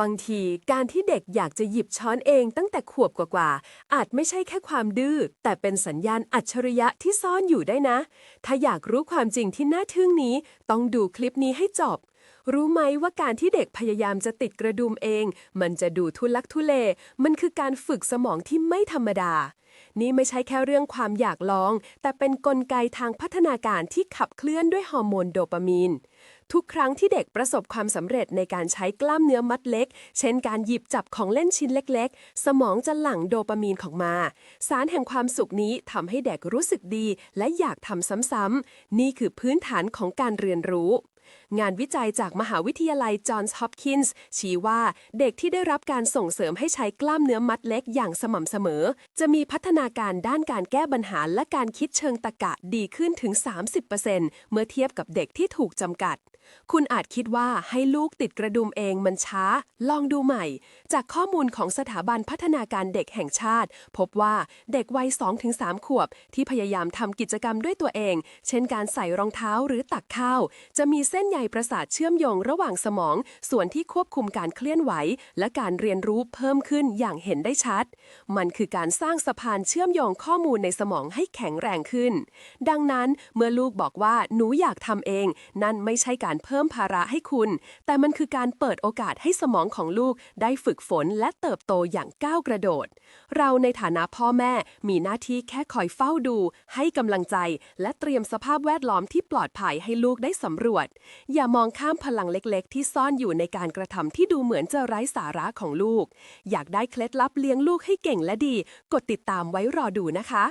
บางทีการที่เด็กอยากจะหยิบช้อนเองตั้งแต่ขวบกว่าๆ อาจไม่ใช่แค่ความดื้อ แต่เป็นสัญญาณอัจฉริยะที่ซ่อนอยู่ได้นะ ถ้าอยากรู้ความจริงที่น่าทึ่งนี้ ต้องดูคลิปนี้ให้จบ รู้ไหมว่าการที่เด็กพยายามจะติดกระดุมเอง มันจะดูทุลักทุเล มันคือการฝึกสมองที่ไม่ธรรมดา นี่ไม่ใช่แค่เรื่องความอยากลอง แต่เป็นนกลไกทางพัฒนาการที่ขับเคลื่อนด้วยฮอร์โมนโดปามีน ทุกครั้งที่เด็กประสบความสำเร็จในการใช้กล้ามเนื้อมัดเล็ก เช่นการหยิบจับของเล่นชิ้นเล็ก ๆ สมองจะหลั่งโดปามีนของมา สารแห่งความสุขนี้ทำให้เด็กรู้สึกดี และอยากทำซ้ำๆนี่คือพื้นฐานของการเรียนรู้ งานวิจัยจากมหาวิทยาลัยจอห์นส์ฮอปกินส์ชี้ว่าเด็กที่ได้รับการส่งเสริมให้ใช้กล้ามเนื้อมัดเล็กอย่างสม่ำเสมอ จะมีพัฒนาการด้านการแก้ปัญหาและการคิดเชิงตรรกะดีขึ้นถึง 30%เมื่อเทียบกับเด็กที่ถูกจำกัด คุณอาจคิดว่าให้ลูกติดกระดุมเองมันช้า ลองดูใหม่ จากข้อมูลของสถาบันพัฒนาการเด็กแห่งชาติ พบว่าเด็กวัย 2-3 ขวบ ที่พยายามทำกิจกรรมด้วยตัวเอง เช่นการใส่รองเท้าหรือตักข้าว จะมีเส้นใยประสาทเชื่อมโยงระหว่างสมอง ส่วนที่ควบคุมการเคลื่อนไหว และการเรียนรู้เพิ่มขึ้นอย่างเห็นได้ชัด มันคือการสร้างสะพานเชื่อมโยงข้อมูลในสมองให้แข็งแรงขึ้น ดังนั้นเมื่อลูกบอกว่าหนูอยากทำเอง นั่นไม่ใช่การเพิ่มภาระให้คุณ แต่มันคือการเปิดโอกาสให้สมองของลูกได้ฝึกฝนและเติบโตอย่างก้าวกระโดด เราในฐานะพ่อแม่มีหน้าที่แค่คอยเฝ้าดู ให้กำลังใจ และเตรียมสภาพแวดล้อมที่ปลอดภัยให้ลูกได้สำรวจ อย่ามองข้ามพลังเล็กๆ ที่ซ่อนอยู่ในการกระทำที่ดูเหมือนจะไร้สาระของลูก อยากได้เคล็ดลับเลี้ยงลูกให้เก่งและดี กดติดตามไว้รอดูนะคะ